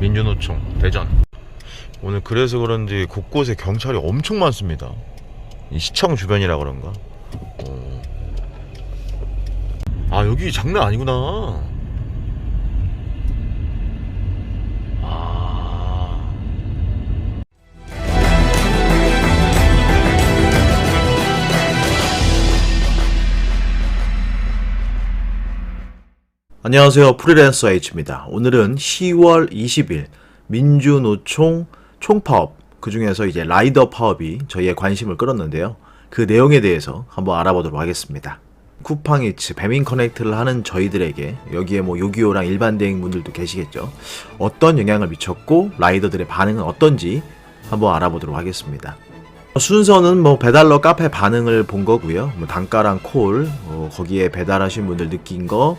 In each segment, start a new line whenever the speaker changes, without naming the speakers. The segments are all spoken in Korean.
민주노총 대전. 오늘 그래서 그런지 곳곳에 경찰이 엄청 많습니다. 이 시청 주변이라 그런가? 어. 아 여기 장난 아니구나 안녕하세요. 프리랜서 H입니다. 오늘은 10월 20일 민주노총 총파업, 그 중에서 이제 라이더 파업이 저희의 관심을 끌었는데요. 그 내용에 대해서 한번 알아보도록 하겠습니다. 쿠팡이츠, 배민 커넥트를 하는 저희들에게 여기에 뭐 요기요랑 일반 대행분들도 계시겠죠. 어떤 영향을 미쳤고 라이더들의 반응은 어떤지 한번 알아보도록 하겠습니다. 순서는 뭐 배달러 카페 반응을 본 거고요. 뭐 단가랑 콜, 어, 거기에 배달하신 분들 느낀 거,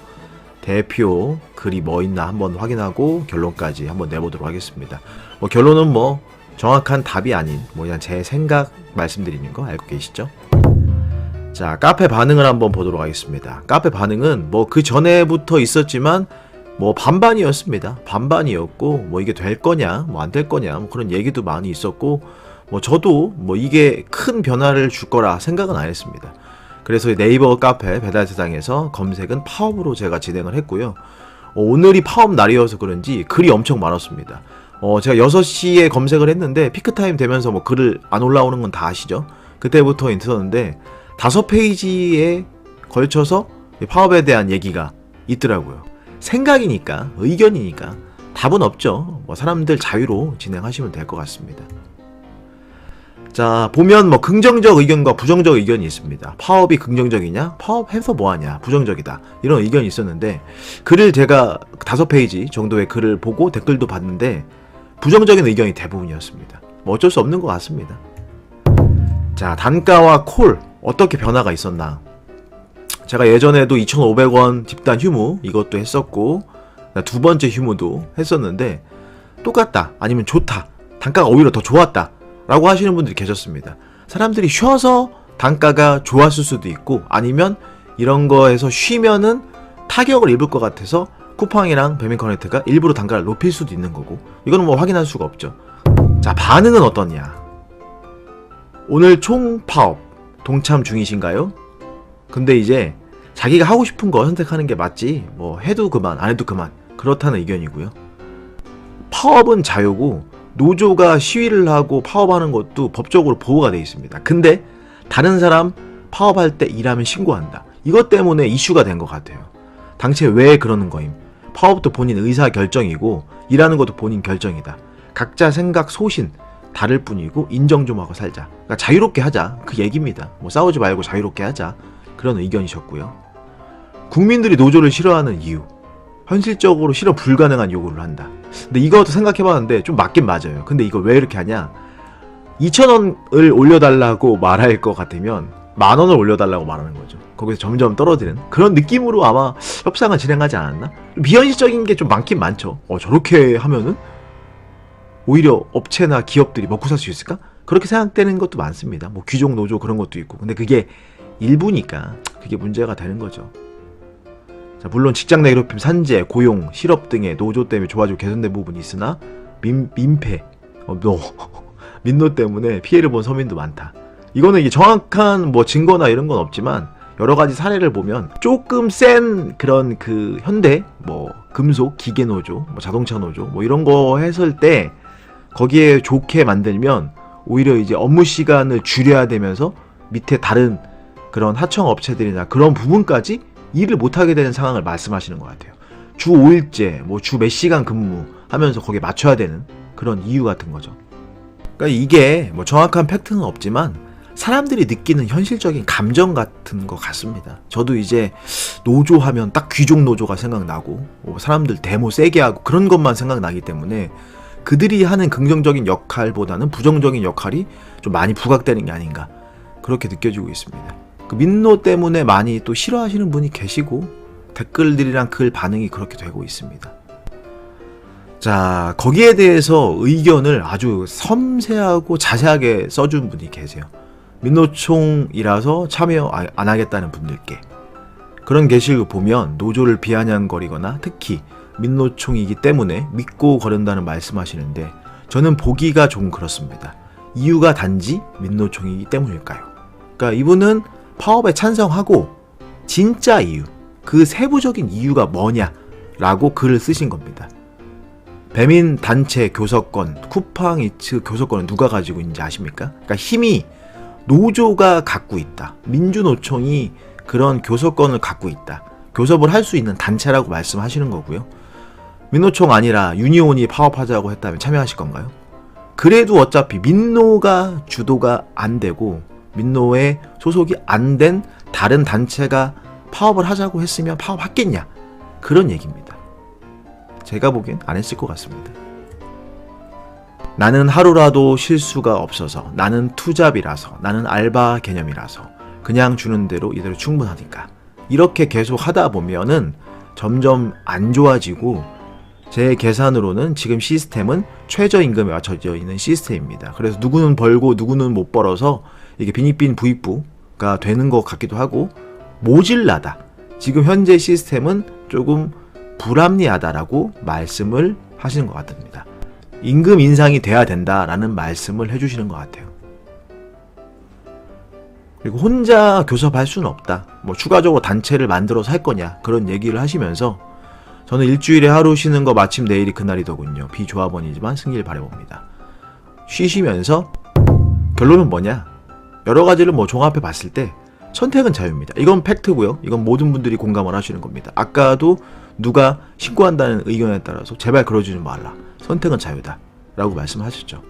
대표 글이 뭐 있나 한번 확인하고 결론까지 한번 내보도록 하겠습니다. 뭐 결론은 뭐 정확한 답이 아닌 뭐 그냥 제 생각 말씀드리는 거 알고 계시죠? 자, 카페 반응을 한번 보도록 하겠습니다. 카페 반응은 뭐 그 전에부터 있었지만 뭐 반반이었습니다. 반반이었고 뭐 이게 될 거냐, 뭐 안 될 거냐, 뭐 그런 얘기도 많이 있었고 뭐 저도 뭐 이게 큰 변화를 줄 거라 생각은 안 했습니다. 그래서 네이버 카페 배달 세상에서 검색은 파업으로 제가 진행을 했고요. 어, 오늘이 파업 날이어서 그런지 글이 엄청 많았습니다. 어, 제가 6시에 검색을 했는데 피크타임 되면서 뭐 글을 안 올라오는 건 다 아시죠? 그때부터 있었는데 다섯 페이지에 걸쳐서 이 파업에 대한 얘기가 있더라고요. 생각이니까, 의견이니까 답은 없죠. 뭐 사람들 자유로 진행하시면 될 것 같습니다. 자, 보면 뭐 긍정적 의견과 부정적 의견이 있습니다. 파업이 긍정적이냐? 파업해서 뭐하냐? 부정적이다. 이런 의견이 있었는데, 글을 제가 다섯 페이지 정도의 글을 보고 댓글도 봤는데, 부정적인 의견이 대부분이었습니다. 뭐 어쩔 수 없는 것 같습니다. 자, 단가와 콜, 어떻게 변화가 있었나? 제가 예전에도 2,500원 집단 휴무 이것도 했었고, 두 번째 휴무도 했었는데, 똑같다. 아니면 좋다. 단가가 오히려 더 좋았다. 라고 하시는 분들이 계셨습니다. 사람들이 쉬어서 단가가 좋았을 수도 있고 아니면 이런 거에서 쉬면은 타격을 입을 것 같아서 쿠팡이랑 배민 커넥트가 일부러 단가를 높일 수도 있는 거고 이거는 뭐 확인할 수가 없죠. 자 반응은 어떠냐? 오늘 총 파업 동참 중이신가요? 근데 이제 자기가 하고 싶은 거 선택하는 게 맞지 뭐 해도 그만 안 해도 그만 그렇다는 의견이고요. 파업은 자유고 노조가 시위를 하고 파업하는 것도 법적으로 보호가 되어 있습니다. 근데 다른 사람 파업할 때 일하면 신고한다. 이것 때문에 이슈가 된 것 같아요. 당시에 왜 그러는 거임? 파업도 본인 의사 결정이고 일하는 것도 본인 결정이다. 각자 생각 소신 다를 뿐이고 인정 좀 하고 살자. 그러니까 자유롭게 하자. 그 얘기입니다. 뭐 싸우지 말고 자유롭게 하자. 그런 의견이셨고요. 국민들이 노조를 싫어하는 이유. 현실적으로 실현 불가능한 요구를 한다. 근데 이것도 생각해봤는데 좀 맞긴 맞아요. 근데 이걸 왜 이렇게 하냐? 2,000원을 올려달라고 말할 것 같으면 만 원을 올려달라고 말하는 거죠. 거기서 점점 떨어지는 그런 느낌으로 아마 협상을 진행하지 않았나? 비현실적인 게 좀 많긴 많죠. 어, 저렇게 하면은 오히려 업체나 기업들이 먹고 살 수 있을까? 그렇게 생각되는 것도 많습니다. 뭐 귀족 노조 그런 것도 있고. 근데 그게 일부니까 그게 문제가 되는 거죠. 자, 물론 직장 내 괴롭힘, 산재, 고용, 실업 등의 노조 때문에 좋아지고 개선된 부분이 있으나 민, 민폐, 어, 노, 민노 때문에 피해를 본 서민도 많다. 이거는 이게 정확한 뭐 증거나 이런 건 없지만 여러 가지 사례를 보면 조금 센 그런 그 현대 뭐 금속 기계 노조, 뭐 자동차 노조 뭐 이런 거 했을 때 거기에 좋게 만들면 오히려 이제 업무 시간을 줄여야 되면서 밑에 다른 그런 하청 업체들이나 그런 부분까지 일을 못하게 되는 상황을 말씀하시는 것 같아요. 주 5일째, 뭐 주 몇 시간 근무 하면서 거기에 맞춰야 되는 그런 이유 같은 거죠. 그러니까 이게 뭐 정확한 팩트는 없지만 사람들이 느끼는 현실적인 감정 같은 것 같습니다. 저도 이제 노조 하면 딱 귀족 노조가 생각나고 뭐 사람들 데모 세게 하고 그런 것만 생각나기 때문에 그들이 하는 긍정적인 역할보다는 부정적인 역할이 좀 많이 부각되는 게 아닌가 그렇게 느껴지고 있습니다. 그 민노 때문에 많이 또 싫어하시는 분이 계시고 댓글들이랑 글 반응이 그렇게 되고 있습니다. 자, 거기에 대해서 의견을 아주 섬세하고 자세하게 써준 분이 계세요. 민노총이라서 참여 아- 안 하겠다는 분들께. 그런 게시글 보면 노조를 비아냥거리거나 특히 민노총이기 때문에 믿고 거른다는 말씀하시는데 저는 보기가 좀 그렇습니다. 이유가 단지 민노총이기 때문일까요? 그러니까 이분은 파업에 찬성하고 진짜 이유, 그 세부적인 이유가 뭐냐라고 글을 쓰신 겁니다. 배민 단체 교섭권, 쿠팡이츠 교섭권은 누가 가지고 있는지 아십니까? 그러니까 힘이 노조가 갖고 있다. 민주노총이 그런 교섭권을 갖고 있다. 교섭을 할 수 있는 단체라고 말씀하시는 거고요. 민노총 아니라 유니온이 파업하자고 했다면 참여하실 건가요? 그래도 어차피 민노가 주도가 안 되고 민노에 소속이 안 된 다른 단체가 파업을 하자고 했으면 파업하겠냐? 그런 얘기입니다. 제가 보기엔 안 했을 것 같습니다. 나는 하루라도 실수가 없어서 나는 투잡이라서 나는 알바 개념이라서 그냥 주는 대로 이대로 충분하니까 이렇게 계속 하다 보면은 점점 안 좋아지고 제 계산으로는 지금 시스템은 최저임금에 맞춰져 있는 시스템입니다. 그래서 누구는 벌고 누구는 못 벌어서 이게 빈익빈 부익부가 되는 것 같기도 하고 모질라다. 지금 현재 시스템은 조금 불합리하다라고 말씀을 하시는 것 같습니다. 임금 인상이 돼야 된다라는 말씀을 해주시는 것 같아요. 그리고 혼자 교섭할 수는 없다. 뭐 추가적으로 단체를 만들어서 할 거냐 그런 얘기를 하시면서 저는 일주일에 하루 쉬는 거 마침 내일이 그날이더군요. 비조합원이지만 승리를 바라봅니다. 쉬시면서 결론은 뭐냐? 여러 가지를 뭐 종합해 봤을 때 선택은 자유입니다. 이건 팩트고요. 이건 모든 분들이 공감을 하시는 겁니다. 아까도 누가 신고한다는 의견에 따라서 제발 그러지는 말라. 선택은 자유다. 라고 말씀하셨죠.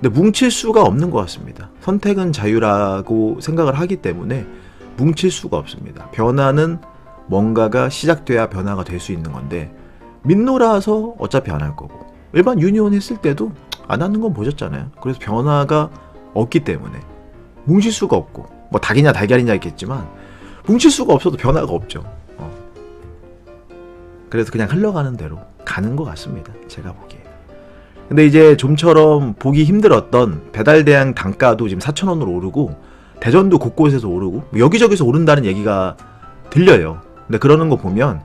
근데 뭉칠 수가 없는 것 같습니다. 선택은 자유라고 생각을 하기 때문에 뭉칠 수가 없습니다. 변화는 뭔가가 시작돼야 변화가 될 수 있는 건데 민노라서 어차피 안 할 거고 일반 유니온 했을 때도 안 하는 건 보셨잖아요. 그래서 변화가 없기 때문에 뭉칠 수가 없고 뭐 닭이냐 달걀이냐 있겠지만 뭉칠 수가 없어도 변화가 없죠. 어. 그래서 그냥 흘러가는 대로 가는 것 같습니다. 제가 보기에. 근데 이제 좀처럼 보기 힘들었던 배달 대행 단가도 지금 4,000원으로 오르고 대전도 곳곳에서 오르고 뭐 여기저기서 오른다는 얘기가 들려요. 근데 그러는 거 보면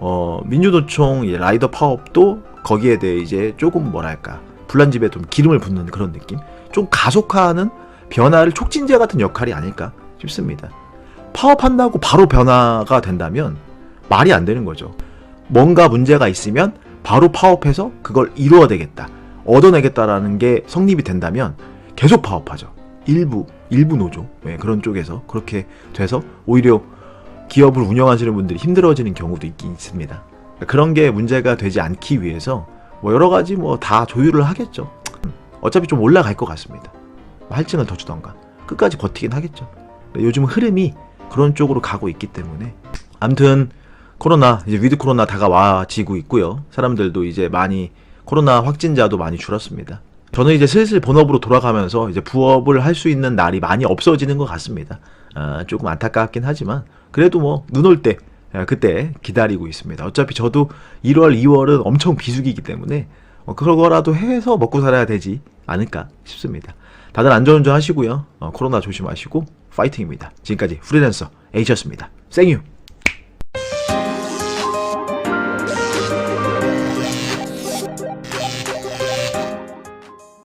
어, 민주노총 라이더 파업도 거기에 대해 이제 조금 뭐랄까 불난집에 좀 기름을 붓는 그런 느낌, 좀 가속화하는 변화를 촉진제 같은 역할이 아닐까 싶습니다. 파업한다고 바로 변화가 된다면 말이 안 되는 거죠. 뭔가 문제가 있으면 바로 파업해서 그걸 이루어야 되겠다. 얻어내겠다라는 게 성립이 된다면 계속 파업하죠. 일부, 일부 노조, 네, 그런 쪽에서 그렇게 돼서 오히려 기업을 운영하시는 분들이 힘들어지는 경우도 있긴 있습니다. 그런 게 문제가 되지 않기 위해서 뭐 여러 가지 뭐 다 조율을 하겠죠. 어차피 좀 올라갈 것 같습니다. 뭐 할증을 더 주던가 끝까지 버티긴 하겠죠. 요즘 흐름이 그런 쪽으로 가고 있기 때문에 아무튼 코로나 이제 위드 코로나 다가와지고 있고요. 사람들도 이제 많이 코로나 확진자도 많이 줄었습니다. 저는 이제 슬슬 본업으로 돌아가면서 이제 부업을 할 수 있는 날이 많이 없어지는 것 같습니다. 아, 조금 안타깝긴 하지만 그래도 뭐 눈 올 때 그때 기다리고 있습니다. 어차피 저도 1월, 2월은 엄청 비수기이기 때문에 어, 그거라도 해서 먹고 살아야 되지 않을까 싶습니다. 다들 안전운전 하시고요. 어, 코로나 조심하시고 파이팅입니다. 지금까지 프리랜서 H였습니다. 생유!